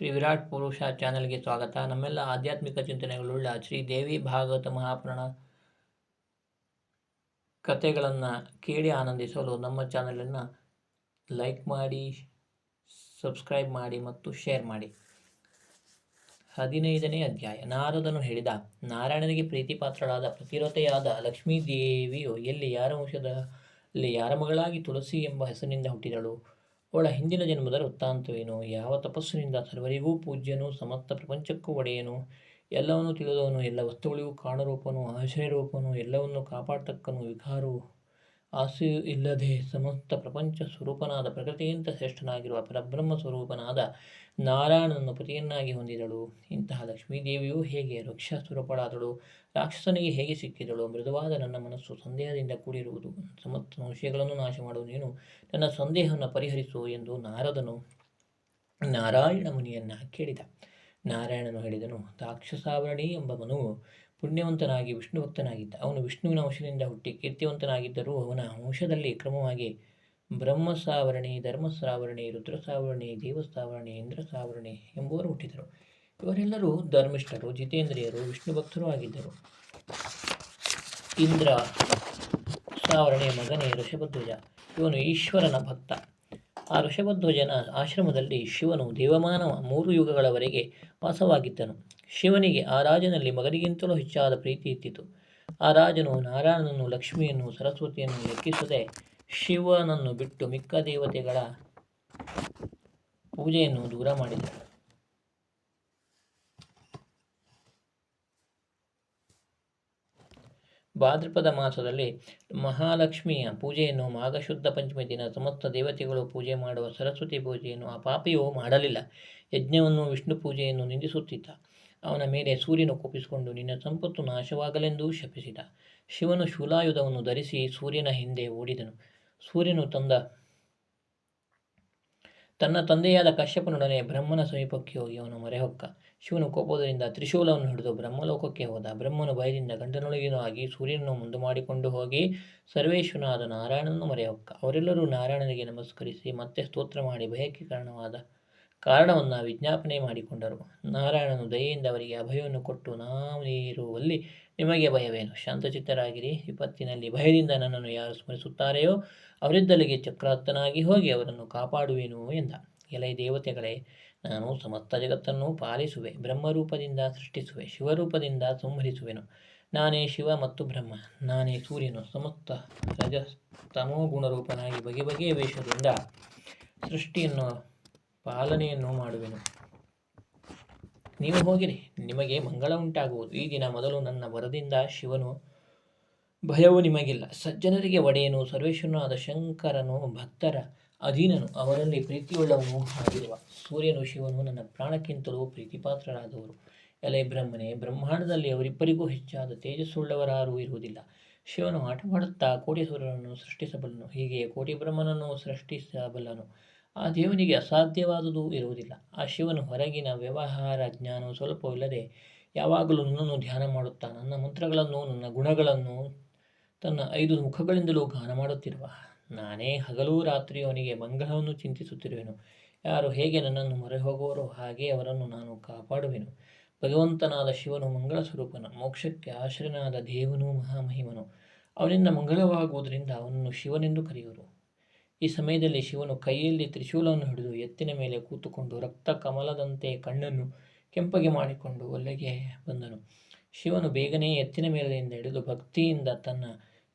ಶ್ರೀ ವಿರಾಟ್ ಪುರುಷ ಚಾನೆಲ್ಗೆ ಸ್ವಾಗತ. ನಮ್ಮೆಲ್ಲ ಆಧ್ಯಾತ್ಮಿಕ ಚಿಂತನೆಗಳುಳ್ಳ ಶ್ರೀ ದೇವಿ ಭಾಗವತ ಮಹಾಪುರಾಣ ಕಥೆಗಳನ್ನು ಕೇಳಿ ಆನಂದಿಸಲು ನಮ್ಮ ಚಾನಲನ್ನು ಲೈಕ್ ಮಾಡಿ, ಸಬ್ಸ್ಕ್ರೈಬ್ ಮಾಡಿ ಮತ್ತು ಶೇರ್ ಮಾಡಿ. ಹದಿನೈದನೇ ಅಧ್ಯಾಯ. ನಾರದನು ಹೇಳಿದ, ನಾರಾಯಣನಿಗೆ ಪ್ರೀತಿಪಾತ್ರಳಾದ ಪ್ರತಿರತೆಯಾದ ಲಕ್ಷ್ಮೀದೇವಿಯು ಎಲ್ಲಿ ಯಾರ ವಂಶದಲ್ಲಿ ಯಾರ ಮಗಳಾಗಿ ತುಳಸಿ ಎಂಬ ಹೆಸರಿನಿಂದ ಹುಟ್ಟಿದಳು? ಅವಳ ಹಿಂದಿನ ಜನ್ಮದ ವೃತ್ತಾಂತವೇನು? ಯಾವ ತಪಸ್ಸಿನಿಂದ ಸರ್ವರಿಗೂ ಪೂಜ್ಯನು, ಸಮಸ್ತ ಪ್ರಪಂಚಕ್ಕೂ ಒಡೆಯನು? ಎಲ್ಲವನ್ನು ತಿಳಿದವನು, ಎಲ್ಲ ವಸ್ತುಗಳಿಗೂ ಕಾರಣರೂಪನು ಆಶ್ರಯರೂಪನು, ಎಲ್ಲವನ್ನು ಕಾಪಾಡತಕ್ಕನು, ವಿಕಾರವು ಆಸೆಯು ಇಲ್ಲದೆ ಸಮಸ್ತ ಪ್ರಪಂಚ ಸ್ವರೂಪನಾದ ಪ್ರಕೃತಿಗಿಂತ ಶ್ರೇಷ್ಠನಾಗಿರುವ ಪರಬ್ರಹ್ಮ ಸ್ವರೂಪನಾದ ನಾರಾಯಣನನ್ನು ಪತಿಯನ್ನಾಗಿ ಹೊಂದಿದಳು. ಇಂತಹ ಲಕ್ಷ್ಮೀದೇವಿಯು ಹೇಗೆ ವೃಕ್ಷ ಸ್ವರೂಪಳಾದಳು, ರಾಕ್ಷಸನಿಗೆ ಹೇಗೆ ಸಿಕ್ಕಿದಳು, ಮೃದುವಾದ ನನ್ನ ಮನಸ್ಸು ಸಂದೇಹದಿಂದ ಕೂಡಿರುವುದು, ಸಮಸ್ತ ಸಂಶಯಗಳನ್ನು ನಾಶ ಮಾಡುವ ನೀನು ನನ್ನ ಸಂದೇಹವನ್ನು ಪರಿಹರಿಸು ಎಂದು ನಾರದನು ನಾರಾಯಣ ಮುನಿಯನ್ನ ಕೇಳಿದ. ನಾರಾಯಣನು ಹೇಳಿದನು, ರಾಕ್ಷಸಾವರಣಿ ಎಂಬ ಮನುವು ಪುಣ್ಯವಂತನಾಗಿ ವಿಷ್ಣು ಭಕ್ತನಾಗಿದ್ದ ಅವನು ವಿಷ್ಣುವಿನ ವಂಶದಿಂದ ಹುಟ್ಟಿ ಕೀರ್ತಿವಂತನಾಗಿದ್ದರೂ ಅವನ ವಂಶದಲ್ಲಿ ಕ್ರಮವಾಗಿ ಬ್ರಹ್ಮಸಾವರಣಿ, ಧರ್ಮಸಾವರಣಿ, ರುದ್ರಸಾವರಣಿ, ದೇವಸಾವರಣಿ, ಇಂದ್ರಸಾವರಣಿ ಎಂಬುವರು ಹುಟ್ಟಿದರು. ಇವರೆಲ್ಲರೂ ಧರ್ಮಿಷ್ಠರು, ಜಿತೇಂದ್ರಿಯರು ವಿಷ್ಣು ಭಕ್ತರು ಆಗಿದ್ದರು. ಇಂದ್ರ ಸಾವರಣೆಯ ಮಗನೇ, ಋಷಭಧ್ವಜ. ಇವನು ಈಶ್ವರನ ಭಕ್ತ. ಆ ಋಷಭಧ್ವಜನ ಆಶ್ರಮದಲ್ಲಿ ಶಿವನು ದೇವಮಾನವ ಮೂರು ಯುಗಗಳವರೆಗೆ ವಾಸವಾಗಿದ್ದನು. ಶಿವನಿಗೆ ಆ ರಾಜನಲ್ಲಿ ಮಗನಿಗಿಂತಲೂ ಹೆಚ್ಚಾದ ಪ್ರೀತಿ ಇತ್ತಿತು. ಆ ರಾಜನು ನಾರಾಯಣನನ್ನು ಲಕ್ಷ್ಮಿಯನ್ನು ಸರಸ್ವತಿಯನ್ನು ಲೆಕ್ಕಿಸದೆ ಶಿವನನ್ನು ಬಿಟ್ಟು ಮಿಕ್ಕ ದೇವತೆಗಳ ಪೂಜೆಯನ್ನು ದೂರ ಮಾಡಿದ ಭಾದ್ರಪದ ಮಾಸದಲ್ಲಿ ಮಹಾಲಕ್ಷ್ಮಿಯ ಪೂಜೆಯನ್ನು ಮಾಘಶುದ್ಧ ಪಂಚಮಿ ದಿನ ಸಮಸ್ತ ದೇವತೆಗಳು ಪೂಜೆ ಮಾಡುವ ಸರಸ್ವತಿ ಪೂಜೆಯನ್ನು ಆ ಪಾಪಿಯು ಮಾಡಲಿಲ್ಲ. ಯಜ್ಞವನ್ನು ವಿಷ್ಣು ಪೂಜೆಯನ್ನು ನಿಂದಿಸುತ್ತಿದ್ದ. ಅವನ ಮೇಲೆ ಸೂರ್ಯನು ಕೋಪಿಸಿಕೊಂಡು ನಿನ್ನ ಸಂಪತ್ತು ನಾಶವಾಗಲೆಂದು ಶಪಿಸಿದ. ಶಿವನು ಶೂಲಾಯುಧವನ್ನು ಧರಿಸಿ ಸೂರ್ಯನ ಹಿಂದೆ ಓಡಿದನು. ಸೂರ್ಯನು ತಂದ, ತನ್ನ ತಂದೆಯಾದ ಕಶ್ಯಪನೊಡನೆ ಬ್ರಹ್ಮನ ಸಮೀಪಕ್ಕೆ ಹೋಗಿ ಅವನು ಮೊರೆಹೊಕ್ಕ. ಶಿವನು ಕೋಪದಿಂದ ತ್ರಿಶೂಲವನ್ನು ಹಿಡಿದು ಬ್ರಹ್ಮಲೋಕಕ್ಕೆ ಹೋದ. ಬ್ರಹ್ಮನು ಭಯದಿಂದ ಗಂಡನೊಳಗಿನೂ ಆಗಿ ಸೂರ್ಯನನ್ನು ಮುಂದೆ ಮಾಡಿಕೊಂಡು ಹೋಗಿ ಸರ್ವೇಶ್ವನಾದ ನಾರಾಯಣನನ್ನು ಮೊರೆಹೊಕ್ಕ. ಅವರೆಲ್ಲರೂ ನಾರಾಯಣನಿಗೆ ನಮಸ್ಕರಿಸಿ ಮತ್ತೆ ಸ್ತೋತ್ರ ಮಾಡಿ ಭಯಕ್ಕೆ ಕಾರಣವಾದ ಕಾರಣವನ್ನು ವಿಜ್ಞಾಪನೆ ಮಾಡಿಕೊಂಡರು. ನಾರಾಯಣನು ದಯೆಯಿಂದ ಅವರಿಗೆ ಅಭಯವನ್ನು ಕೊಟ್ಟು, ನಾವು ಇರುವಲ್ಲಿ ನಿಮಗೆ ಭಯವೇನು? ಶಾಂತಚಿತ್ತರಾಗಿರಿ. ವಿಪತ್ತಿನಲ್ಲಿ ಭಯದಿಂದ ನನ್ನನ್ನು ಯಾರು ಸ್ಮರಿಸುತ್ತಾರೆಯೋ ಅವರಿದ್ದಲ್ಲಿಗೆ ಚಕ್ರಾರ್ಥನಾಗಿ ಹೋಗಿ ಅವರನ್ನು ಕಾಪಾಡುವೆನು ಎಂದ. ಎಲೈ ದೇವತೆಗಳೇ, ನಾನು ಸಮಸ್ತ ಜಗತ್ತನ್ನು ಪಾಲಿಸುವೆ, ಬ್ರಹ್ಮರೂಪದಿಂದ ಸೃಷ್ಟಿಸುವೆ, ಶಿವರೂಪದಿಂದ ಸಂಹರಿಸುವೆನು. ನಾನೇ ಶಿವ ಮತ್ತು ಬ್ರಹ್ಮ, ನಾನೇ ಸೂರ್ಯನು, ಸಮಸ್ತ ರಜ ತಮೋ ಗುಣರೂಪನಾಗಿ ಬಗೆ ಬಗೆಯ ವೇಷದಿಂದ ಸೃಷ್ಟಿಯನ್ನು ಪಾಲನೆಯನ್ನು ಮಾಡುವೆನು. ನೀವು ಹೋಗಿರಿ, ನಿಮಗೆ ಮಂಗಳ ಉಂಟಾಗುವುದು. ಈ ದಿನ ಮೊದಲು ನನ್ನ ವರದಿಂದ ಶಿವನು, ಭಯವು ನಿಮಗಿಲ್ಲ. ಸಜ್ಜನರಿಗೆ ಒಡೆಯನು ಸರ್ವೇಶ್ವರನಾದ ಶಂಕರನು, ಭಕ್ತರ ಅಧೀನನು. ಅವರಲ್ಲಿ ಪ್ರೀತಿಯುಳ್ಳವನು ಆಗಿರುವ ಸೂರ್ಯನು ಶಿವನು ನನ್ನ ಪ್ರಾಣಕ್ಕಿಂತಲೂ ಪ್ರೀತಿಪಾತ್ರರಾದವರು ಎಲೆ ಬ್ರಹ್ಮನೇ, ಬ್ರಹ್ಮಾಂಡದಲ್ಲಿ ಅವರಿಬ್ಬರಿಗೂ ಹೆಚ್ಚಾದ ತೇಜಸ್ಸುಳ್ಳವರಾರೂ ಇರುವುದಿಲ್ಲ. ಶಿವನು ಆಟವಾಡುತ್ತಾ ಕೋಟಿ ಸೂರ್ಯನನ್ನು ಸೃಷ್ಟಿಸಬಲ್ಲನು. ಹೀಗೆ ಕೋಟಿ ಬ್ರಹ್ಮನನ್ನು ಸೃಷ್ಟಿಸಬಲ್ಲನು. ಆ ದೇವನಿಗೆ ಅಸಾಧ್ಯವಾದುದು ಇರುವುದಿಲ್ಲ. ಆ ಶಿವನ ಹೊರಗಿನ ವ್ಯವಹಾರ ಜ್ಞಾನವು ಸ್ವಲ್ಪವಿಲ್ಲದೆ ಯಾವಾಗಲೂ ನನ್ನನ್ನು ಧ್ಯಾನ ಮಾಡುತ್ತಾ ನನ್ನ ಮಂತ್ರಗಳನ್ನು, ನನ್ನ ಗುಣಗಳನ್ನು, ತನ್ನ ಐದು ಮುಖಗಳಿಂದಲೂ ಗಾನ ಮಾಡುತ್ತಿರುವ ನಾನೇ ಹಗಲೂ ರಾತ್ರಿ ಅವನಿಗೆ ಮಂಗಳವನ್ನು ಚಿಂತಿಸುತ್ತಿರುವೆನು. ಯಾರು ಹೇಗೆ ನನ್ನನ್ನು ಮೊರೆ ಹೋಗುವರೋ ಹಾಗೆ ಅವರನ್ನು ನಾನು ಕಾಪಾಡುವೆನು. ಭಗವಂತನಾದ ಶಿವನು ಮಂಗಳ ಸ್ವರೂಪನ ಮೋಕ್ಷಕ್ಕೆ ಆಶ್ರಯನಾದ ದೇವನು ಮಹಾಮಹಿಮನು. ಅವನಿಂದ ಮಂಗಳವಾಗುವುದರಿಂದ ಅವನನ್ನು ಶಿವನೆಂದು ಕರೆಯುವರು. ಈ ಸಮಯದಲ್ಲಿ ಶಿವನು ಕೈಯಲ್ಲಿ ತ್ರಿಶೂಲವನ್ನು ಹಿಡಿದು ಎತ್ತಿನ ಮೇಲೆ ಕೂತುಕೊಂಡು ರಕ್ತ ಕಮಲದಂತೆ ಕಣ್ಣನ್ನು ಕೆಂಪಗೆ ಮಾಡಿಕೊಂಡು ಒಲೆಗೆ ಬಂದನು. ಶಿವನು ಬೇಗನೆ ಎತ್ತಿನ ಮೇಲೆಯಿಂದ ಹಿಡಿದು ಭಕ್ತಿಯಿಂದ ತನ್ನ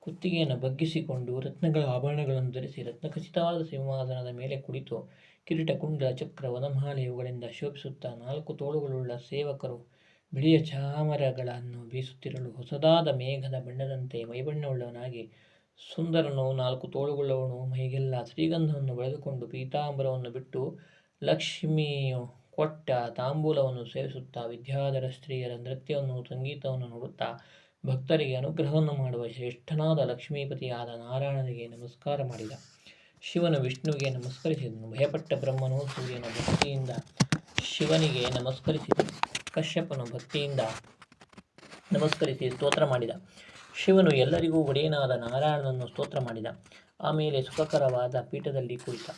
ಕುತ್ತಿಗೆಯನ್ನು ಬಗ್ಗಿಸಿಕೊಂಡು ರತ್ನಗಳ ಆಭರಣಗಳನ್ನು ಧರಿಸಿ ರತ್ನಖಚಿತವಾದ ಸಿಂಹಾಸನದ ಮೇಲೆ ಕುಳಿತು ಕಿರೀಟ, ಕುಂಡ, ಚಕ್ರ, ವನಮಾಲೆ ಇವುಗಳಿಂದ ಶೋಭಿಸುತ್ತಾ ನಾಲ್ಕು ತೋಳುಗಳುಳ್ಳ ಸೇವಕರು ಬಿಳಿಯ ಚಾಮರಗಳನ್ನು ಬೀಸುತ್ತಿರಲು ಹೊಸದಾದ ಮೇಘದ ಬಣ್ಣದಂತೆ ಮೈಬಣ್ಣವುಳ್ಳವನಾಗಿ ಸುಂದರನು, ನಾಲ್ಕು ತೋಳುಗಳವನು ಮೈಗೆಲ್ಲ ಶ್ರೀಗಂಧವನ್ನು ಬೆಳೆದುಕೊಂಡು ಪೀತಾಂಬರವನ್ನು ಬಿಟ್ಟು ಲಕ್ಷ್ಮಿಯು ಕೊಟ್ಟ ತಾಂಬೂಲವನ್ನು ಸೇವಿಸುತ್ತಾ ವಿದ್ಯಾಧರ ಸ್ತ್ರೀಯರ ನೃತ್ಯವನ್ನು, ಸಂಗೀತವನ್ನು ನೋಡುತ್ತಾ ಭಕ್ತರಿಗೆ ಅನುಗ್ರಹವನ್ನು ಮಾಡುವ ಶ್ರೇಷ್ಠನಾದ ಲಕ್ಷ್ಮೀಪತಿಯಾದ ನಾರಾಯಣನಿಗೆ ನಮಸ್ಕಾರ ಮಾಡಿದ. ಶಿವನು ವಿಷ್ಣುವಿಗೆ ನಮಸ್ಕರಿಸಿದನು. ಭಯಪಟ್ಟ ಬ್ರಹ್ಮನು ಸೂರ್ಯನ ಭಕ್ತಿಯಿಂದ ಶಿವನಿಗೆ ನಮಸ್ಕರಿಸಿದನು. ಕಶ್ಯಪನು ಭಕ್ತಿಯಿಂದ ನಮಸ್ಕರಿಸಿ ಸ್ತೋತ್ರ ಮಾಡಿದ. ಶಿವನು ಎಲ್ಲರಿಗೂ ಒಡೆಯನಾದ ನಾರಾಯಣನನ್ನು ಸ್ತೋತ್ರ ಮಾಡಿದ. ಆಮೇಲೆ ಸುಖಕರವಾದ ಪೀಠದಲ್ಲಿ ಕುಳಿತ.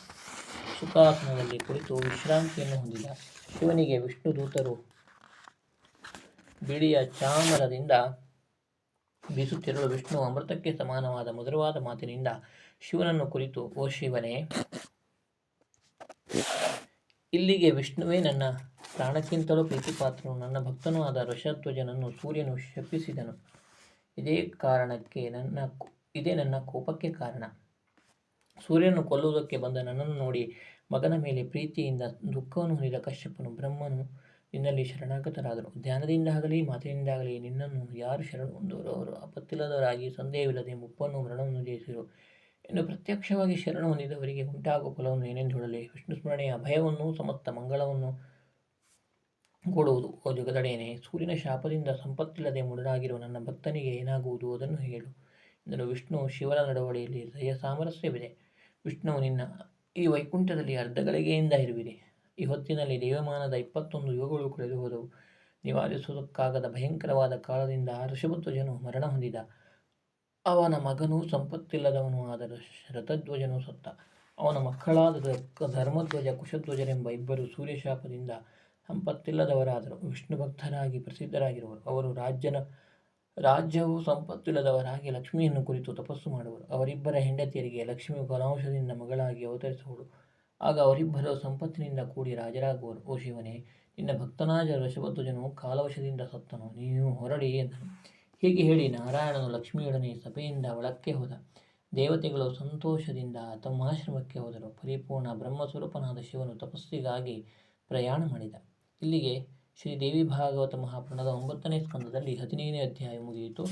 ಸುಖಾಸನದಲ್ಲಿ ಕುಳಿತು ವಿಶ್ರಾಂತಿಯನ್ನು ಹೊಂದಿದ. ಶಿವನಿಗೆ ವಿಷ್ಣು ದೂತರು ಬಿಳಿಯ ಚಾಮರದಿಂದ ಬೀಸುತ್ತಿರುವ ವಿಷ್ಣು ಅಮೃತಕ್ಕೆ ಸಮಾನವಾದ ಮಧುರವಾದ ಮಾತಿನಿಂದ ಶಿವನನ್ನು ಕುರಿತು, ಓ ಶಿವನೇ, ಇಲ್ಲಿಗೆ ವಿಷ್ಣುವೇ ನನ್ನ ಪ್ರಾಣಕ್ಕಿಂತಲೂ ಪ್ರೀತಿಪಾತ್ರನು. ನನ್ನ ಭಕ್ತನೂ ಆದ ವೃಷಧ್ವಜನನ್ನು ಸೂರ್ಯನು ಶಪಿಸಿದನು. ಇದೇ ಕಾರಣಕ್ಕೆ ನನ್ನ ಇದೇ ನನ್ನ ಕೋಪಕ್ಕೆ ಕಾರಣ. ಸೂರ್ಯನು ಕೊಲ್ಲುವುದಕ್ಕೆ ಬಂದ ನನ್ನನ್ನು ನೋಡಿ ಮಗನ ಮೇಲೆ ಪ್ರೀತಿಯಿಂದ ದುಃಖವನ್ನು ಹೊಂದಿದ ಕಶ್ಯಪನು ಬ್ರಹ್ಮನು ನಿನ್ನಲ್ಲಿ ಶರಣಾಗತರಾದರು. ಧ್ಯಾನದಿಂದಾಗಲಿ ಮಾತಿನಿಂದಾಗಲಿ ನಿನ್ನನ್ನು ಯಾರು ಶರಣ ಹೊಂದುವರು ಅವರು ಆಪತ್ತಿಲ್ಲದವರಾಗಿ ಸಂದೇಹವಿಲ್ಲದೆ ಮುಪ್ಪನ್ನು ಮರಣವನ್ನು ಜಯಿಸಿದರು. ಇನ್ನು ಪ್ರತ್ಯಕ್ಷವಾಗಿ ಶರಣ ಹೊಂದಿದವರಿಗೆ ಉಂಟಾಗುವ ಫಲವನ್ನು ಏನೆಂದು ಹೇಳಲಿ? ವಿಷ್ಣು ಸ್ಮರಣೆಯ ಭಯವನ್ನು, ಸಮಸ್ತ ಮಂಗಳವನ್ನು ಕೊಡುವುದು. ಓ ಜಗದಡೆಯನೇ ಸೂರ್ಯನ ಶಾಪದಿಂದ ಸಂಪತ್ತಿಲ್ಲದೆ ಮುಡನಾಗಿರುವ ನನ್ನ ಭಕ್ತನಿಗೆ ಏನಾಗುವುದು ಅದನ್ನು ಹೇಳು. ಎಂದರು ವಿಷ್ಣು ಶಿವನ ನಡವಳಿಯಲ್ಲಿ ದಯ ಸಾಮರಸ್ಯವಿದೆ. ವಿಷ್ಣುವು ನಿನ್ನ ಈ ವೈಕುಂಠದಲ್ಲಿ ಅರ್ಧಗಳಿಗೆಯಿಂದ ಇರುವಿರಿ. ಈ ಹೊತ್ತಿನಲ್ಲಿ ದೇವಮಾನದ ಇಪ್ಪತ್ತೊಂದು ಯುಗಗಳು ಕಳೆದು ಹೋದವು. ನಿವಾರಿಸುವುದಕ್ಕಾಗದ ಭಯಂಕರವಾದ ಕಾಲದಿಂದ ಋಷಭಧ್ವಜನು ಮರಣ ಹೊಂದಿದ. ಅವನ ಮಗನು ಸಂಪತ್ತಿಲ್ಲದವನು ಆದ ರಥಧ್ವಜನು ಸತ್ತ. ಅವನ ಮಕ್ಕಳಾದ ಧರ್ಮಧ್ವಜ, ಕುಶಧ್ವಜರೆಂಬ ಇಬ್ಬರು ಸೂರ್ಯಶಾಪದಿಂದ ಸಂಪತ್ತಿಲ್ಲದವರಾದರು. ವಿಷ್ಣು ಭಕ್ತರಾಗಿ ಪ್ರಸಿದ್ಧರಾಗಿರುವರು. ಅವರು ರಾಜ್ಯನ, ರಾಜ್ಯವು ಸಂಪತ್ತಿಲ್ಲದವರಾಗಿ ಲಕ್ಷ್ಮಿಯನ್ನು ಕುರಿತು ತಪಸ್ಸು ಮಾಡುವರು. ಅವರಿಬ್ಬರ ಹೆಂಡತಿಯರಿಗೆ ಲಕ್ಷ್ಮಿಯು ಕಲಾಂಶದಿಂದ ಮಗಳಾಗಿ ಅವತರಿಸುವಳು ಆಗ ಅವರಿಬ್ಬರು ಸಂಪತ್ತಿನಿಂದ ಕೂಡಿ ರಾಜರಾಗುವರು. ಓ ಶಿವನೇ, ನಿನ್ನ ಭಕ್ತನಾದ ಋಷಭಧ್ವಜನು ಕಾಲವಶದಿಂದ ಸತ್ತನು. ನೀನು ಹೊರಡಿ ಎಂದನು. ಹೀಗೆ ಹೇಳಿ ನಾರಾಯಣನು ಲಕ್ಷ್ಮಿಯೊಡನೆ ಸಭೆಯಿಂದ ಒಳಕ್ಕೆ ಹೋದ. ದೇವತೆಗಳು ಸಂತೋಷದಿಂದ ತಮ್ಮ ಆಶ್ರಮಕ್ಕೆ ಹೋದರು. ಪರಿಪೂರ್ಣ ಬ್ರಹ್ಮಸ್ವರೂಪನಾದ ಶಿವನು ತಪಸ್ಸಿಗಾಗಿ ಪ್ರಯಾಣ ಮಾಡಿದ. ಇಲ್ಲಿಗೆ ಶ್ರೀ ದೇವಿ ಭಾಗವತ ಮಹಾಪುರಾಣದ ಒಂಬತ್ತನೇ ಸ್ಕಂದದಲ್ಲಿ ಹದಿನೈದನೇ ಅಧ್ಯಾಯ ಮುಗಿಯಿತು.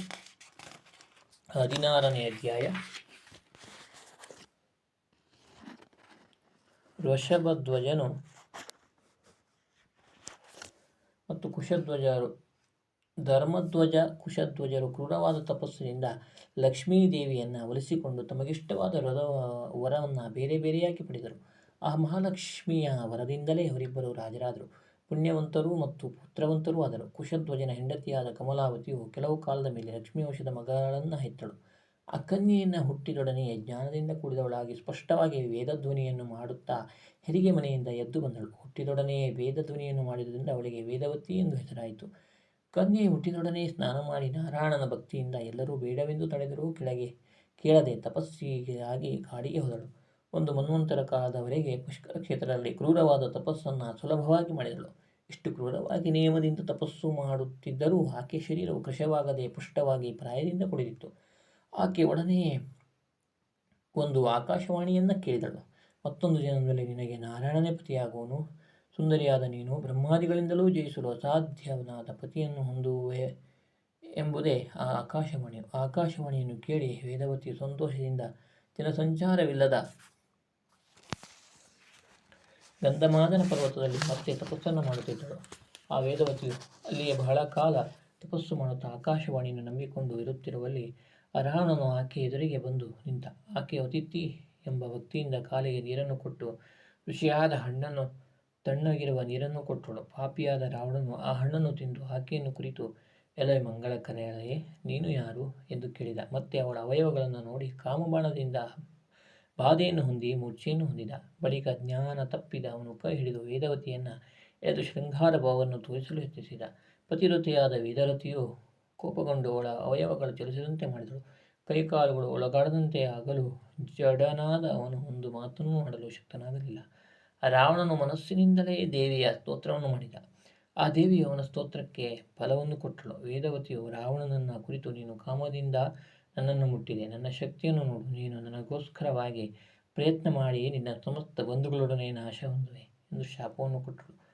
ಹದಿನಾರನೇ ಅಧ್ಯಾಯ. ವೃಷಭಧ್ವಜನು ಮತ್ತು ಕುಶಧ್ವಜರು, ಧರ್ಮಧ್ವಜ, ಕುಶಧ್ವಜರು ಕ್ರೂರವಾದ ತಪಸ್ಸಿನಿಂದ ಲಕ್ಷ್ಮೀ ದೇವಿಯನ್ನು ಒಲಿಸಿಕೊಂಡು ತಮಗಿಷ್ಟವಾದ ವರದ, ವರವನ್ನು ಬೇರೆ ಬೇರೆಯಾಗಿ ಪಡೆದರು. ಆ ಮಹಾಲಕ್ಷ್ಮಿಯ ವರದಿಂದಲೇ ಅವರಿಬ್ಬರು ರಾಜರಾದರು. ಪುಣ್ಯವಂತರೂ ಮತ್ತು ಪುತ್ರವಂತರೂ ಆದರು. ಕುಶಧ್ವಜನ ಹೆಂಡತಿಯಾದ ಕಮಲಾವತಿಯು ಕೆಲವು ಕಾಲದ ಮೇಲೆ ಲಕ್ಷ್ಮೀ ವಂಶದ ಮಗಳನ್ನು ಹೆತ್ತಳು. ಆ ಕನ್ಯೆಯನ್ನು ಹುಟ್ಟಿದೊಡನೆಯೇ ಜ್ಞಾನದಿಂದ ಕೂಡಿದವಳಾಗಿ ಸ್ಪಷ್ಟವಾಗಿ ವೇದಧ್ವನಿಯನ್ನು ಮಾಡುತ್ತಾ ಹೆರಿಗೆ ಮನೆಯಿಂದ ಎದ್ದು ಬಂದಳು. ಹುಟ್ಟಿದೊಡನೆಯೇ ವೇದಧ್ವನಿಯನ್ನು ಮಾಡಿದ್ದರಿಂದ ಅವಳಿಗೆ ವೇದವತಿ ಎಂದು ಹೆಸರಾಯಿತು. ಕನ್ಯೆ ಹುಟ್ಟಿದೊಡನೆ ಸ್ನಾನ ಮಾಡಿ ನಾರಾಯಣನ ಭಕ್ತಿಯಿಂದ ಎಲ್ಲರೂ ಬೇಡವೆಂದು ತಡೆದರೂ ಕೆಳಗೆ ಕೇಳದೆ ತಪಸ್ಸಿಗಾಗಿ ಕಾಡಿಗೆ ಹೋದಳು. ಒಂದು ಮನ್ವಂತರ ಕಾಲದವರೆಗೆ ಪುಷ್ಕರ ಕ್ಷೇತ್ರದಲ್ಲಿ ಕ್ರೂರವಾದ ತಪಸ್ಸನ್ನು ಸುಲಭವಾಗಿ ಮಾಡಿದಳು. ಇಷ್ಟು ಕ್ರೂರವಾಗಿ ನಿಯಮದಿಂದ ತಪಸ್ಸು ಮಾಡುತ್ತಿದ್ದರೂ ಆಕೆ ಶರೀರವು ಕೃಷವಾಗದೆ ಪುಷ್ಟವಾಗಿ ಪ್ರಾಯದಿಂದ ಕುಡಿದಿತ್ತು. ಆಕೆ ಒಡನೆ ಒಂದು ಆಕಾಶವಾಣಿಯನ್ನು ಕೇಳಿದಳು. ಮತ್ತೊಂದು ಜನ್ಮದಲ್ಲಿ ನಿನಗೆ ನಾರಾಯಣನೇ ಪತಿಯಾಗುವನು. ಸುಂದರಿಯಾದ ನೀನು ಬ್ರಹ್ಮಾದಿಗಳಿಂದಲೂ ಜಯಿಸಲು ಅಸಾಧ್ಯವಾದ ಪತಿಯನ್ನು ಹೊಂದುವೆ ಎಂಬುದೇ ಆ ಆಕಾಶವಾಣಿ ಆಕಾಶವಾಣಿಯನ್ನು ಕೇಳಿ ವೇದವತಿ ಸಂತೋಷದಿಂದ ಜನಸಂಚಾರವಿಲ್ಲದ ಗಂಧಮಾದನ ಪರ್ವತದಲ್ಲಿ ಮತ್ತೆ ತಪಸ್ಸನ್ನು ಮಾಡುತ್ತಿದ್ದಳು. ಆ ವೇದವತಿಯು ಅಲ್ಲಿಯೇ ಬಹಳ ಕಾಲ ತಪಸ್ಸು ಮಾಡುತ್ತಾ ಆಕಾಶವಾಣಿಯನ್ನು ನಂಬಿಕೊಂಡು ಇರುತ್ತಿರುವಲ್ಲಿ ರಾವಣನು ಆಕೆ ಎದುರಿಗೆ ಬಂದು ನಿಂತ, ಆಕೆ ಅತಿಥಿ ಎಂಬ ಭಕ್ತಿಯಿಂದ ಕಾಲಿಗೆ ನೀರನ್ನು ಕೊಟ್ಟು ರುಚಿಯಾದ ಹಣ್ಣನ್ನು, ತಣ್ಣಗಿರುವ ನೀರನ್ನು ಕೊಟ್ಟಳು. ಪಾಪಿಯಾದ ರಾವಣನು ಆ ಹಣ್ಣನ್ನು ತಿಂದು ಆಕೆಯನ್ನು ಕುರಿತು, ಎಲೆ ಮಂಗಳಕರೆಯೇ ನೀನು ಯಾರು? ಎಂದು ಕೇಳಿದ. ಮತ್ತೆ ಅವಳ ಅವಯವಗಳನ್ನು ನೋಡಿ ಕಾಮಬಾಣದಿಂದ ಬಾಧೆಯನ್ನು ಹೊಂದಿ ಮೂರ್ಛೆಯನ್ನು ಹೊಂದಿದ ಬಳಿಕ ಜ್ಞಾನ ತಪ್ಪಿದ ಅವನು ಕೈ ಹಿಡಿದು ವೇದವತಿಯನ್ನು ಎದು ಶೃಂಗಾರ ಭಾವವನ್ನು ತೋರಿಸಲು ಯತ್ನಿಸಿದ. ಪತಿರತಿಯಾದ ವೇದರತಿಯು ಕೋಪಗೊಂಡು ಅವಳ ಅವಯವಗಳು ಚಲಿಸದಂತೆ ಮಾಡಿದಳು. ಕೈಕಾಲುಗಳು ಒಳಗಾಡದಂತೆ ಆಗಲು ಜಡನಾದ ಅವನು ಒಂದು ಮಾತನ್ನು ಮಾಡಲು ಶಕ್ತನಾಗಲಿಲ್ಲ. ರಾವಣನು ಮನಸ್ಸಿನಿಂದಲೇ ದೇವಿಯ ಸ್ತೋತ್ರವನ್ನು ಮಾಡಿದ. ಆ ದೇವಿಯು ಅವನ ಸ್ತೋತ್ರಕ್ಕೆ ಫಲವನ್ನು ಕೊಟ್ಟಳು. ವೇದವತಿಯು ರಾವಣನನ್ನು ಕುರಿತು, ನೀನು ಕಾಮದಿಂದ ನನ್ನನ್ನು ಮುಟ್ಟಿದೆ. ನನ್ನ ಶಕ್ತಿಯನ್ನು ನೋಡು. ನೀನು ನನಗೋಸ್ಕರವಾಗಿ ಪ್ರಯತ್ನ ಮಾಡಿ ನಿನ್ನ ಸಮಸ್ತ ಬಂಧುಗಳೊಡನೆ ನಾಶ ಹೊಂದುವೆ ಎಂದು ಶಾಪವನ್ನು ಕೊಟ್ಟರು.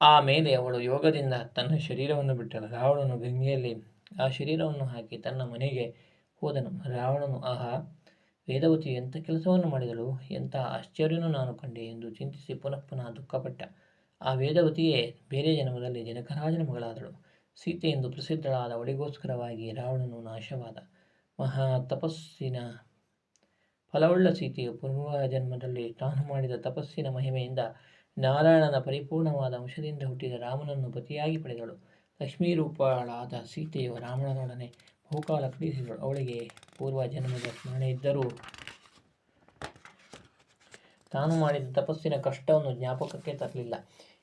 ಆಮೇಲೆ ಅವಳು ಯೋಗದಿಂದ ತನ್ನ ಶರೀರವನ್ನು ಬಿಟ್ಟಳು. ರಾವಣನು ಗಂಗೆಯಲ್ಲಿ ಆ ಶರೀರವನ್ನು ಹಾಕಿ ತನ್ನ ಮನೆಗೆ ಹೋದನು. ರಾವಣನು, ಆಹಾ, ವೇದವತಿ, ಎಂಥ ಕೆಲಸವನ್ನು ಮಾಡಿದಳು? ಎಂಥ ಆಶ್ಚರ್ಯನೂ ನಾನು ಕಂಡೆ? ಎಂದು ಚಿಂತಿಸಿ ಪುನಃ ಪುನಃ ದುಃಖಪಟ್ಟ. ಆ ವೇದವತಿಯೇ ಬೇರೆ ಜನ್ಮದಲ್ಲಿ ಜನಕರಾಜನ ಮಗಳಾದಳು. ಸೀತೆ ಎಂದು ಪ್ರಸಿದ್ಧಳಾದ ಅವಳಿಗೋಸ್ಕರವಾಗಿ ರಾವಣನು ನಾಶವಾದ. ಮಹಾ ತಪಸ್ಸಿನ ಫಲವುಳ್ಳ ಸೀತೆಯು ಪೂರ್ವ ಜನ್ಮದಲ್ಲಿ ತಾನು ಮಾಡಿದ ತಪಸ್ಸಿನ ಮಹಿಮೆಯಿಂದ ನಾರಾಯಣನ ಪರಿಪೂರ್ಣವಾದ ಅಂಶದಿಂದ ಹುಟ್ಟಿದ ರಾಮನನ್ನು ಪತಿಯಾಗಿ ಪಡೆದಳು. ಲಕ್ಷ್ಮೀ ರೂಪಾಳಾದ ಸೀತೆಯು ರಾಮನೊಡನೆ ಬಹುಕಾಲ ಕ್ರೀಡಿಸಿದಳು ಅವಳಿಗೆ ಪೂರ್ವ ಜನ್ಮದ ಸ್ಮರಣೆ ಇದ್ದರೂ ತಾನು ಮಾಡಿದ ತಪಸ್ಸಿನ ಕಷ್ಟವನ್ನು ಜ್ಞಾಪಕಕ್ಕೆ ತರಲಿಲ್ಲ.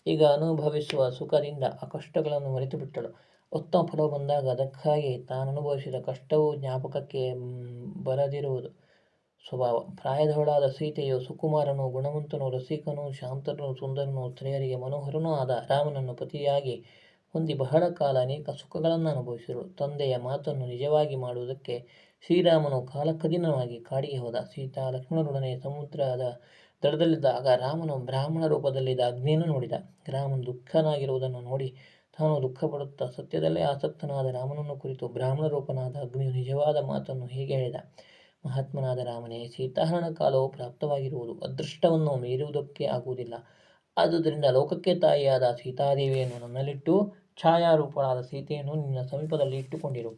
ಈಗ ಅನುಭವಿಸುವ ಸುಖದಿಂದ ಆ ಕಷ್ಟಗಳನ್ನು ಮರೆತು ಬಿಟ್ಟಳು ಉತ್ತಮ ಫಲ ಬಂದಾಗ ಅದಕ್ಕಾಗಿ ತಾನು ಅನುಭವಿಸಿದ ಕಷ್ಟವು ಜ್ಞಾಪಕಕ್ಕೆ ಬರದಿರುವುದು ಸ್ವಭಾವ. ಪ್ರಾಯದವಳಾದ ಸೀತೆಯು ಸುಕುಮಾರನು, ಗುಣವಂತನು, ರಸಿಕನು, ಶಾಂತನು, ಸುಂದರನು ಸ್ತ್ರೀಯರಿಗೆ ಮನೋಹರನೂ ಆದ ರಾಮನನ್ನು ಪತಿಯಾಗಿ ಹೊಂದಿ ಬಹಳ ಕಾಲ ಅನೇಕ ಸುಖಗಳನ್ನು ಅನುಭವಿಸಿದಳು. ತಂದೆಯ ಮಾತನ್ನು ನಿಜವಾಗಿ ಮಾಡುವುದಕ್ಕೆ ಶ್ರೀರಾಮನು ಕಾಲಕದಿನವಾಗಿ ಕಾಡಿಗೆ ಹೋದ. ಸೀತಾ ಲಕ್ಷ್ಮಣರೊಡನೆ ಸಮುದ್ರದ ದಡದಲ್ಲಿದ್ದಾಗ ರಾಮನು ಬ್ರಾಹ್ಮಣ ರೂಪದಲ್ಲಿದ್ದ ಅಗ್ನಿಯನ್ನು ನೋಡಿದ. ರಾಮನು ದುಃಖನಾಗಿರುವುದನ್ನು ನೋಡಿ ತಾನು ದುಃಖಪಡುತ್ತಾ ಸತ್ಯದಲ್ಲೇ ಆಸಕ್ತನಾದ ರಾಮನನ್ನು ಕುರಿತು ಬ್ರಾಹ್ಮಣ ರೂಪನಾದ ಅಗ್ನಿಯು ನಿಜವಾದ ಮಾತನ್ನು ಹೀಗೆ ಹೇಳಿದ. ಮಹಾತ್ಮನಾದ ರಾಮನೇ, ಸೀತಾಹರಣ ಕಾಲವು ಪ್ರಾಪ್ತವಾಗಿರುವುದು ಅದೃಷ್ಟವನ್ನು ಮೀರುವುದಕ್ಕೆ ಆಗುವುದಿಲ್ಲ. ಆದುದರಿಂದ ಲೋಕಕ್ಕೆ ತಾಯಿಯಾದ ಸೀತಾದೇವಿಯನ್ನು ನನ್ನಲ್ಲಿಟ್ಟು, ಛಾಯಾರೂಪಳಾದ ಸೀತೆಯನ್ನು ನಿನ್ನ ಸಮೀಪದಲ್ಲಿ ಇಟ್ಟುಕೊಂಡಿರು.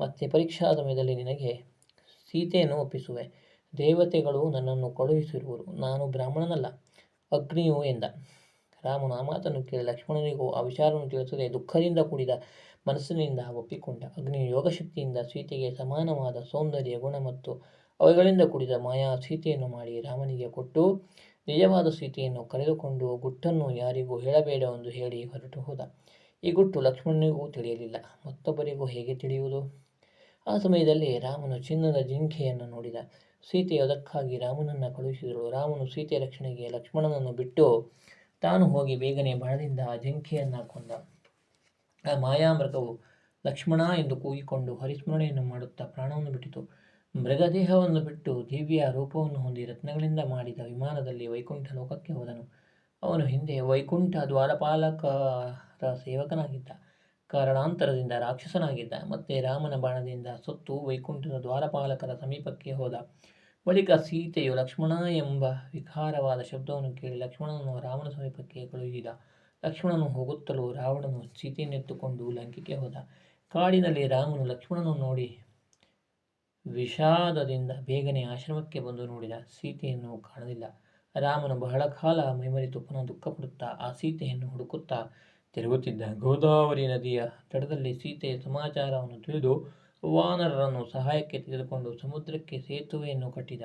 ಮತ್ತೆ ಪರೀಕ್ಷಾ ಸಮಯದಲ್ಲಿ ನಿನಗೆ ಸೀತೆಯನ್ನು ಒಪ್ಪಿಸುವೆ. ದೇವತೆಗಳು ನನ್ನನ್ನು ಕಳುಹಿಸಿರುವರು. ನಾನು ಬ್ರಾಹ್ಮಣನಲ್ಲ, ಅಗ್ನಿಯು ಎಂದ. ರಾಮನು ಆ ಮಾತನ್ನು ಕೇಳಿ ಲಕ್ಷ್ಮಣನಿಗೂ ಆ ವಿಚಾರವನ್ನು ತಿಳಿಸದೆ ದುಃಖದಿಂದ ಕೂಡಿದ ಮನಸ್ಸಿನಿಂದ ಒಪ್ಪಿಕೊಂಡ. ಅಗ್ನಿ ಯೋಗಶಕ್ತಿಯಿಂದ ಸೀತೆಗೆ ಸಮಾನವಾದ ಸೌಂದರ್ಯ, ಗುಣ ಮತ್ತು ಅವುಗಳಿಂದ ಕೂಡಿದ ಮಾಯಾ ಸೀತೆಯನ್ನು ಮಾಡಿ ರಾಮನಿಗೆ ಕೊಟ್ಟು, ನಿಜವಾದ ಸೀತೆಯನ್ನು ಕರೆದುಕೊಂಡು ಗುಟ್ಟನ್ನು ಯಾರಿಗೂ ಹೇಳಬೇಡ ಎಂದು ಹೇಳಿ ಹೊರಟು ಹೋದ. ಈ ಗುಟ್ಟು ಲಕ್ಷ್ಮಣನಿಗೂ ತಿಳಿಯಲಿಲ್ಲ. ಮತ್ತೊಬ್ಬರಿಗೂ ಹೇಗೆ ತಿಳಿಯುವುದು? ಆ ಸಮಯದಲ್ಲಿ ರಾಮನು ಚಿನ್ನದ ಜಿಂಕೆಯನ್ನು ನೋಡಿದ. ಸೀತೆ ಅದಕ್ಕಾಗಿ ರಾಮನನ್ನು ಕಳುಹಿಸಿದಳು. ರಾಮನು ಸೀತೆ ರಕ್ಷಣೆಗೆ ಲಕ್ಷ್ಮಣನನ್ನು ಬಿಟ್ಟು ತಾನು ಹೋಗಿ ಬೇಗನೆ ಬಾಣದಿಂದ ಜಿಂಕೆಯನ್ನು ಕೊಂದ. ಆ ಮಾಯಾಮೃಗವು ಲಕ್ಷ್ಮಣ ಎಂದು ಕೂಗಿಕೊಂಡು ಹರಿಸ್ಮರಣೆಯನ್ನು ಮಾಡುತ್ತಾ ಪ್ರಾಣವನ್ನು ಬಿಟ್ಟಿತು. ಮೃಗದೇಹವನ್ನು ಬಿಟ್ಟು ದಿವ್ಯ ರೂಪವನ್ನು ಹೊಂದಿ ರತ್ನಗಳಿಂದ ಮಾಡಿದ ವಿಮಾನದಲ್ಲಿ ವೈಕುಂಠ ಲೋಕಕ್ಕೆ ಹೋದನು. ಅವನು ಹಿಂದೆ ವೈಕುಂಠ ದ್ವಾರಪಾಲಕರ ಸೇವಕನಾಗಿದ್ದ. ಕಾರಣಾಂತರದಿಂದ ರಾಕ್ಷಸನಾಗಿದ್ದ. ಮತ್ತೆ ರಾಮನ ಬಾಣದಿಂದ ಸುತ್ತು ವೈಕುಂಠದ ದ್ವಾರಪಾಲಕರ ಸಮೀಪಕ್ಕೆ ಹೋದ. ಬಳಿಕ ಸೀತೆಯು ಲಕ್ಷ್ಮಣ ಎಂಬ ವಿಕಾರವಾದ ಶಬ್ದವನ್ನು ಕೇಳಿ ಲಕ್ಷ್ಮಣನನ್ನು ರಾಮನ ಸಮೀಪಕ್ಕೆ ಕಳುಹಿಸಿದ ಲಕ್ಷ್ಮಣನು ಹೋಗುತ್ತಲೂ ರಾವಣನು ಸೀತೆಯನ್ನೆತ್ತುಕೊಂಡು ಲಂಕೆಗೆ ಹೋದ. ಕಾಡಿನಲ್ಲಿ ರಾಮನು ಲಕ್ಷ್ಮಣನು ನೋಡಿ ವಿಷಾದದಿಂದ ಬೇಗನೆ ಆಶ್ರಮಕ್ಕೆ ಬಂದು ನೋಡಿದ. ಸೀತೆಯನ್ನು ಕಾಣಲಿಲ್ಲ. ರಾಮನು ಬಹಳ ಕಾಲ ಮೈಮರೆತು ಪುನಃ ದುಃಖಪಡುತ್ತಾ ಆ ಸೀತೆಯನ್ನು ಹುಡುಕುತ್ತಾ ತಿರುಗುತ್ತಿದ್ದ. ಗೋದಾವರಿ ನದಿಯ ತಡದಲ್ಲಿ ಸೀತೆಯ ಸಮಾಚಾರವನ್ನು ತಿಳಿದು ವಾನರರನ್ನು ಸಹಾಯಕ್ಕೆ ತೆಗೆದುಕೊಂಡು ಸಮುದ್ರಕ್ಕೆ ಸೇತುವೆಯನ್ನು ಕಟ್ಟಿದ.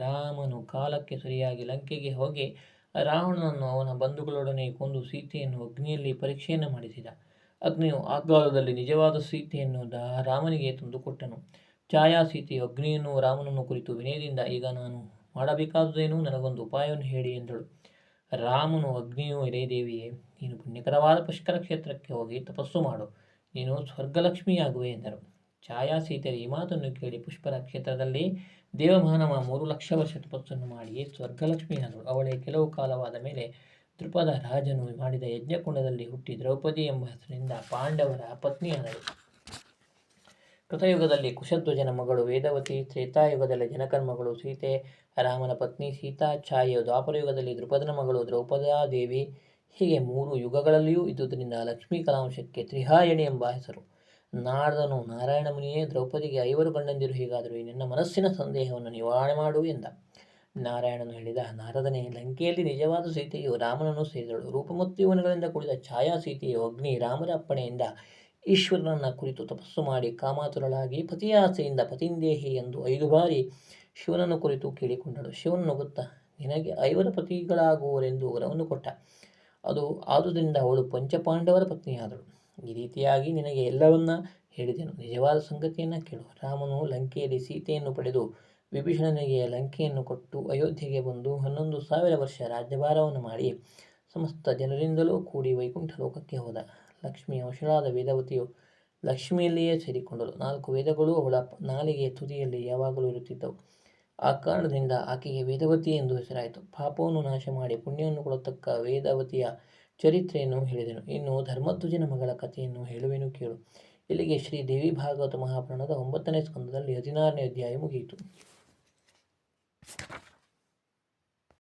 ರಾಮನು ಕಾಲಕ್ಕೆ ಸರಿಯಾಗಿ ಲಂಕೆಗೆ ಹೋಗಿ ರಾವಣನನ್ನು ಅವನ ಬಂಧುಗಳೊಡನೆ ಕೊಂದು ಸೀತೆಯನ್ನು ಅಗ್ನಿಯಲ್ಲಿ ಪರೀಕ್ಷೆಯನ್ನು ಮಾಡಿಸಿದ. ಅಗ್ನಿಯು ಆಗಾಲದಲ್ಲಿ ನಿಜವಾದ ಸೀತೆಯನ್ನು ರಾಮನಿಗೆ ತಂದುಕೊಟ್ಟನು ಛಾಯಾ ಸೀತೆಯು ಅಗ್ನಿಯನ್ನು ರಾಮನನ್ನು ಕುರಿತು ವಿನಯದಿಂದ, ಈಗ ನಾನು ಮಾಡಬೇಕಾದುದೇನು ನನಗೊಂದು ಉಪಾಯವನ್ನು ಹೇಳಿ ಎಂದಳು. ರಾಮನು, ಅಗ್ನಿಯು ಎಲೆದೇವಿಯೇ ನೀನು ಪುಣ್ಯಕರವಾದ ಪುಷ್ಕರ ಕ್ಷೇತ್ರಕ್ಕೆ ಹೋಗಿ ತಪಸ್ಸು ಮಾಡು. ನೀನು ಸ್ವರ್ಗಲಕ್ಷ್ಮಿಯಾಗುವೆ ಎಂದರು. ಛಾಯಾ ಸೀತೆಯ ಈ ಮಾತನ್ನು ಕೇಳಿ ಪುಷ್ಪರ ಕ್ಷೇತ್ರದಲ್ಲಿ ದೇವಮಾನವ ಮೂರು ಲಕ್ಷ ವರ್ಷ ತಪಸ್ಸನ್ನು ಮಾಡಿ ಸ್ವರ್ಗಲಕ್ಷ್ಮಿಯಾದಳು ಅವಳೇ ಕೆಲವು ಕಾಲವಾದ ಮೇಲೆ ದೃಪದ ರಾಜನು ಮಾಡಿದ ಯಜ್ಞಕುಂಡದಲ್ಲಿ ಹುಟ್ಟಿ ದ್ರೌಪದಿ ಎಂಬ ಹೆಸರಿನಿಂದ ಪಾಂಡವರ ಪತ್ನಿಯಾದಳು. ಕೃತಯುಗದಲ್ಲಿ ಕುಶಧ್ವಜನ ಮಗಳು ವೇದವತಿ, ತ್ರೇತಾಯುಗದಲ್ಲಿ ಜನಕನ ಮಗಳು ಸೀತೆ, ರಾಮನ ಪತ್ನಿ ಸೀತಾ, ಛಾಯೆಯು ದ್ವಾಪರಯುಗದಲ್ಲಿ ದೃಪದನ ಮಗಳು ದ್ರೌಪದಾದೇವಿ. ಹೀಗೆ ಮೂರು ಯುಗಗಳಲ್ಲಿಯೂ ಇದ್ದುದರಿಂದ ಲಕ್ಷ್ಮೀ ಕಲಾಂಶಕ್ಕೆ ತ್ರಿಹಾಯಣಿ ಎಂಬ ಹೆಸರು. ನಾರದನು, ನಾರಾಯಣ ಮುನಿಯೇ, ದ್ರೌಪದಿಗೆ ಐವರು ಗಂಡಂದಿರು, ಹೀಗಾದರೂ ನಿನ್ನ ಮನಸ್ಸಿನ ಸಂದೇಹವನ್ನು ನಿವಾರಣೆ ಮಾಡು ಎಂದ. ನಾರಾಯಣನು ಹೇಳಿದ, ನಾರದನೇ, ಲಂಕೆಯಲ್ಲಿ ನಿಜವಾದ ಸೀತೆಯು ರಾಮನನ್ನು ಸೇರಿದಳು. ರೂಪಮುತ್ಯುವನಗಳಿಂದ ಕೂಡಿದ ಛಾಯಾ ಸೀತೆಯು ಅಗ್ನಿ ರಾಮರ ಅಪ್ಪಣೆಯಿಂದ ಈಶ್ವರನನ್ನ ಕುರಿತು ತಪಸ್ಸು ಮಾಡಿ ಕಾಮಾತುರಳಾಗಿ ಪತಿಯಾಸೆಯಿಂದ ಪತಿಂದೇಹಿ ಎಂದು ಐದು ಬಾರಿ ಶಿವನನ್ನು ಕುರಿತು ಕೇಳಿಕೊಂಡಳು. ಶಿವನನ್ನು ಗೊತ್ತಾ ನಿನಗೆ ಐವರ ಪತಿಗಳಾಗುವರೆಂದು ವರವನ್ನು ಕೊಟ್ಟ. ಅದು ಆದುದರಿಂದ ಅವಳು ಪಂಚಪಾಂಡವರ ಪತ್ನಿಯಾದಳು. ಈ ರೀತಿಯಾಗಿ ನಿನಗೆ ಎಲ್ಲವನ್ನ ಹೇಳಿದೆನು. ನಿಜವಾದ ಸಂಗತಿಯನ್ನು ಕೇಳು. ರಾಮನು ಲಂಕೆಯಲ್ಲಿ ಸೀತೆಯನ್ನು ಪಡೆದು ವಿಭೀಷಣನಿಗೆ ಲಂಕೆಯನ್ನು ಕೊಟ್ಟು ಅಯೋಧ್ಯೆಗೆ ಬಂದು ಹನ್ನೊಂದು ಸಾವಿರ ವರ್ಷ ರಾಜ್ಯಭಾರವನ್ನು ಮಾಡಿ ಸಮಸ್ತ ಜನರಿಂದಲೂ ಕೂಡಿ ವೈಕುಂಠ ಲೋಕಕ್ಕೆ ಹೋದ. ಲಕ್ಷ್ಮಿ ಅಂಶಳಾದ ವೇದವತಿಯು ಲಕ್ಷ್ಮಿಯಲ್ಲಿಯೇ ಸೇರಿಕೊಂಡಳು. ನಾಲ್ಕು ವೇದಗಳು ಅವಳ ನಾಲಿಗೆಯ ತುದಿಯಲ್ಲಿ ಯಾವಾಗಲೂ ಇರುತ್ತಿದ್ದವು. ಆ ಕಾರಣದಿಂದ ಆಕೆಗೆ ವೇದವತಿ ಎಂದು ಹೆಸರಾಯಿತು. ಪಾಪವನ್ನು ನಾಶ ಮಾಡಿ ಪುಣ್ಯವನ್ನು ಕೊಡತಕ್ಕ ವೇದವತಿಯ ಚರಿತ್ರೆಯನ್ನು ಹೇಳಿದೆನು. ಇನ್ನು ಧರ್ಮಧ್ವಜನ ಮಗಳ ಕಥೆಯನ್ನು ಹೇಳುವೆನು ಕೇಳು. ಇಲ್ಲಿಗೆ ಶ್ರೀ ದೇವಿ ಭಾಗವತ ಮಹಾಪ್ರಾಣದ ಒಂಬತ್ತನೇ ಸ್ಕಂದದಲ್ಲಿ ಹದಿನಾರನೇ ಅಧ್ಯಾಯ ಮುಗಿಯಿತು.